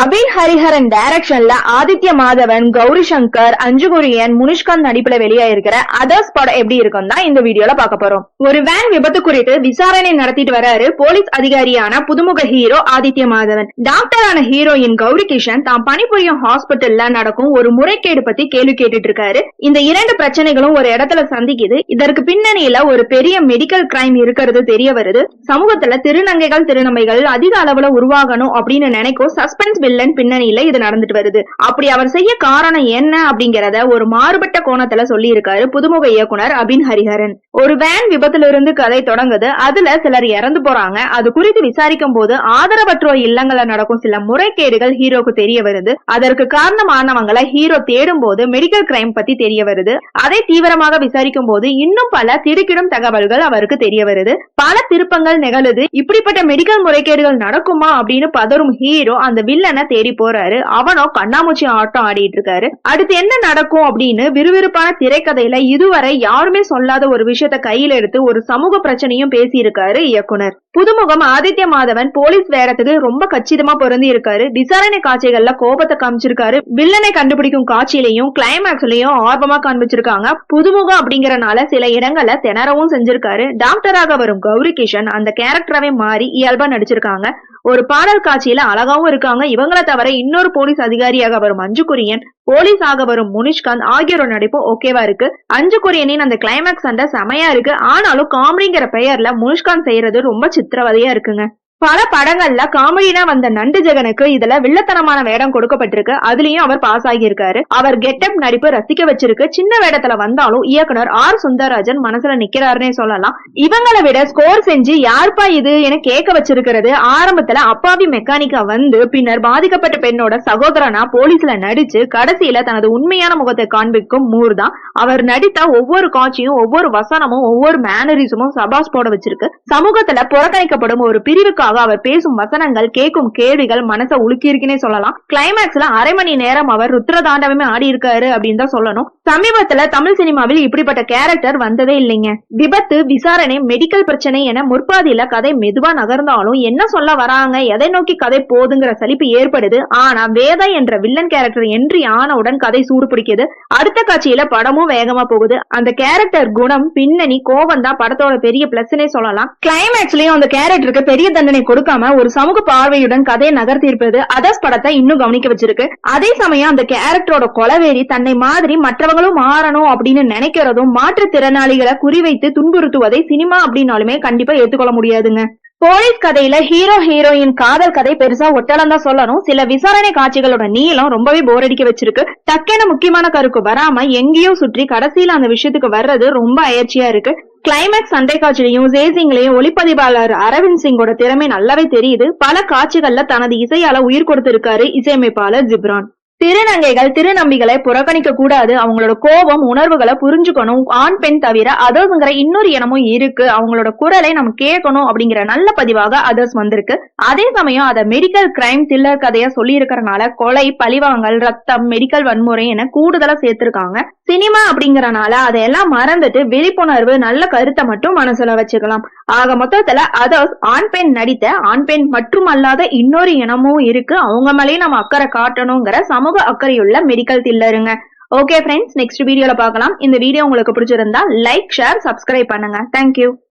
அபின் ஹரிஹரன் டைரக்ஷன்ல ஆதித்ய மாதவன் கௌரி சங்கர் அஞ்சு குரியன் முனிஷ்காந்த் நடிப்புல வெளியாயிருக்கிற அதர்ஸ் படம் எப்படி இருக்கும் தான் இந்த வீடியோல பார்க்க போறோம். ஒரு வேன் விபத்து குறித்து விசாரணை நடத்திட்டு வராரு போலீஸ் அதிகாரியான புதுமுக ஹீரோ ஆதித்ய மாதவன். டாக்டரான ஹீரோயின் கௌரி கிஷன் தான் பணிபுரியும் ஹாஸ்பிட்டல்ல நடக்கும் ஒரு முறைகேடு பத்தி கேள்வி கேட்டுட்டு இருக்காரு இந்த இரண்டு பிரச்சனைகளும் ஒரு இடத்துல சந்திக்குது. இதற்கு பின்னணியில ஒரு பெரிய மெடிக்கல் கிரைம் இருக்கிறது தெரிய வருது. சமூகத்துல திருநங்கைகள் திருநமைகள் அதிக அளவுல உருவாகணும் அப்படின்னு நினைக்கும் சஸ்பென்ஸ் வில்லன் பின்னணியில இது நடந்துட்டு வருது. அப்படி அவர் செய்ய காரணம் என்ன அப்படிங்கறத ஒரு மாறுபட்ட கோணத்துல சொல்லி இருக்காரு புதுமுக இயக்குனர் அபின் ஹரிஹரன். ஒரு வேன் விபத்துல இருந்து கதை தொடங்குது. அதுல சிலர் இறந்து போறாங்க. அது குறித்து விசாரிக்கும் போது ஆதரவற்றோர் இல்லங்கள்ல நடக்கும் சில முறைகேடுகள் ஹீரோக்கு தெரிய வருது. அதற்கு காரணமானவங்களை ஹீரோ தேடும் போது மெடிக்கல் கிரைம் பத்தி தெரிய வருது. அதை தீவிரமாக விசாரிக்கும் போது இன்னும் பல திடுக்கிடும் தகவல்கள் அவருக்கு தெரிய வருது. பல திருப்பங்கள் நிகழுது. இப்படிப்பட்ட மெடிக்கல் முறைகேடுகள் நடக்குமா அப்படின்னு பதறும் ஹீரோ அந்த வில்லனை தேடி போறாரு. அவனோ கண்ணாமூச்சி ஆட்டம் ஆடிட்டு இருக்காரு. அடுத்து என்ன நடக்கும் அப்படின்னு விறுவிறுப்பான திரைக்கதையில இதுவரை யாருமே சொல்லாத ஒரு விஷயம் விஷயத்த கையில எடுத்து ஒரு சமூக பிரச்சனையும் பேசியிருக்காரு இயக்குனர். புதுமுகம் ஆதித்ய மாதவன் போலீஸ் வேடத்துக்கு ரொம்ப கச்சிதமா பொருந்தி இருக்காரு விசாரணை காட்சிகள்ல கோபத்தை காமிச்சிருக்காரு. வில்லனை கண்டுபிடிக்கும் காட்சியிலையும் கிளைமேக்ஸ்லயும் ஆர்வமா காண்பிச்சிருக்காங்க. புதுமுகம் அப்படிங்கறனால சில இடங்கள்ல திணறவும் செஞ்சிருக்காரு. டாக்டராக வரும் கௌரி கிஷன் அந்த கேரக்டராவே மாறி இயல்பா நடிச்சிருக்காங்க. ஒரு பாடல் காட்சியில அழகாவும் இருக்காங்க. இவங்கள தவிர இன்னொரு போலீஸ் அதிகாரியாக வரும் அஞ்சு குரியன் போலீஸ் ஆக வரும் முனிஷ்காந்த் ஆகியோரோட நடிப்பு ஓகேவா இருக்கு. அஞ்சு குரியனின் அந்த கிளைமேக்ஸ் சண்டை செமையா இருக்கு. ஆனாலும் காமெடிங்கிற பெயர்ல முனிஷ்காந்த் செய்யறது ரொம்ப சித்திரவதையா இருக்குங்க. பல படங்கள்ல காமெடினா வந்த நண்டு ஜெகனுக்கு இதுல வில்லத்தனமான வேடம் கொடுக்கப்பட்டிருக்கு. அதுலயும் அவர் பாஸ் ஆகியிருக்காரு. அவர் கெட்டப் நடிப்பு ரசிக்க வச்சிருக்கு. சின்ன வேடத்துல வந்தாலும் இயக்குனர் ஆர் சுந்தரராஜன் மனசுல நிக்கிறாருன்னே சொல்லலாம். இவங்களை விட ஸ்கோர் செஞ்சு யாருப்பா இது என கேட்க வச்சிருக்கிறது. ஆரம்பத்துல அப்பாவி மெக்கானிக்கா வந்து பின்னர் பாதிக்கப்பட்ட பெண்ணோட சகோதரனா போலீஸ்ல நடிச்சு கடைசியில தனது உண்மையான முகத்தை காண்பிக்கும் மூர் தான் அவர் நடித்த ஒவ்வொரு காட்சியும் ஒவ்வொரு வசனமும் ஒவ்வொரு மேனரிசமும் சபாஸ் போட வச்சிருக்கு. சமூகத்துல புறக்கணிக்கப்படும் ஒரு பிரிவுக்காக அவர் பேசும் வசனங்கள் கேட்கும் கேள்விகள் மனசை உலுக்கியிருக்குன்னே சொல்லலாம். கிளைமேக்ஸ்ல அரை மணி நேரம் அவர் ருத்ரதாண்டவமே ஆடி இருக்காரு அப்படின்னு தான் சொல்லணும். சமீபத்துல தமிழ் சினிமாவில் இப்படிப்பட்ட கேரக்டர் வந்ததே இல்லைங்க. விபத்து விசாரணை மெடிக்கல் பிரச்சனை என முற்பாதியில கதை மெதுவா நகர்ந்தாலும் என்ன சொல்ல வராங்க எதை நோக்கி கதை போதுங்கிற சலிப்பு ஏற்படுது. ஆனா வேதா என்ற வில்லன் கேரக்டர் என்ட்ரி ஆனவுடன் கதை சூடு பிடிக்குது. அடுத்த காட்சியில படமும் வேகமா போகுது. அந்த கேரக்டர் குணம் பின்னணி கோவம் தான் படத்தோட பெரிய பிளஸ்னே சொல்லலாம். கிளைமேக்ஸ்லயும் அந்த கேரக்டருக்கு பெரிய தண்டனை கொடுக்காம ஒரு சமூக பார்வையுடன் கதையை நகர்த்தியிருப்பது அதர்ஸ் படத்தை இன்னும் கவனிக்க வச்சிருக்கு. அதே சமயம் அந்த கேரக்டரோட கொலவேரி தன்னை மாதிரி மற்றவங்களும் மாறணும் அப்படின்னு நினைக்கிறதும் மாற்றுத்திறனாளிகளை குறிவைத்து துன்புறுத்துவதை சினிமா அப்படின்னாலுமே கண்டிப்பா ஏத்துக்கொள்ள முடியாதுங்க. போலீஸ் கதையில ஹீரோ ஹீரோயின் காதல் கதை பெருசா ஒட்டலம் தான் சொல்லணும். சில விசாரணை காட்சிகளோட நீளம் ரொம்பவே போர் அடிக்க வச்சிருக்கு. டக்கென முக்கியமான கருக்கு வராம எங்கேயோ சுற்றி கடைசியில அந்த விஷயத்துக்கு வர்றது ரொம்ப அயற்சியா இருக்கு. கிளைமேக்ஸ் சண்டை காட்சியிலையும் ஜேசிங்லையும் ஒளிப்பதிவாளர் அரவிந்த் சிங்கோட திறமை நல்லாவே தெரியுது. பல காட்சிகள்ல தனது இசையால உயிர் கொடுத்திருக்காரு இசையமைப்பாளர் ஜிப்ரான். திருநங்கைகள் திருநம்பிகளை புறக்கணிக்க கூடாது. அவங்களோட கோபம் உணர்வுகளை புரிஞ்சுக்கணும். ஆண் பெண் தவிர அதர்ஸ்ங்கிற இன்னொரு இனமும் இருக்கு. அவங்களோட குரலை நம்ம கேட்கணும் அப்படிங்கிற நல்ல பதிவாக அதர்ஸ் வந்திருக்கு. அதே சமயம் அத மெடிக்கல் கிரைம் தில்லர் கதையா சொல்லி இருக்கிறனால கொலை பழிவாங்கல் ரத்தம் மெடிக்கல் வன்முறை என கூடுதலா சேர்த்திருக்காங்க. சினிமா அப்படிங்கறனால அதையெல்லாம் மறந்துட்டு விழிப்புணர்வு நல்ல கருத்தை மட்டும் மனசுல வச்சுக்கலாம். ஆக மொத்தத்துல அதர்ஸ் ஆண் பெண் நடித்த ஆண் பெண் மற்றும் அல்லாத இன்னொரு இனமும் இருக்கு. அவங்க மேலேயும் நம்ம அக்கறை காட்டணுங்கிற சமூக அக்கறையுள்ள மெடிக்கல் தில்லருங்க ஓகே ஃப்ரெண்ட்ஸ் நெக்ஸ்ட் வீடியோல பார்க்கலாம். இந்த வீடியோ உங்களுக்கு பிடிச்சிருந்தா லைக் ஷேர் சப்ஸ்கிரைப் பண்ணுங்க. Thank you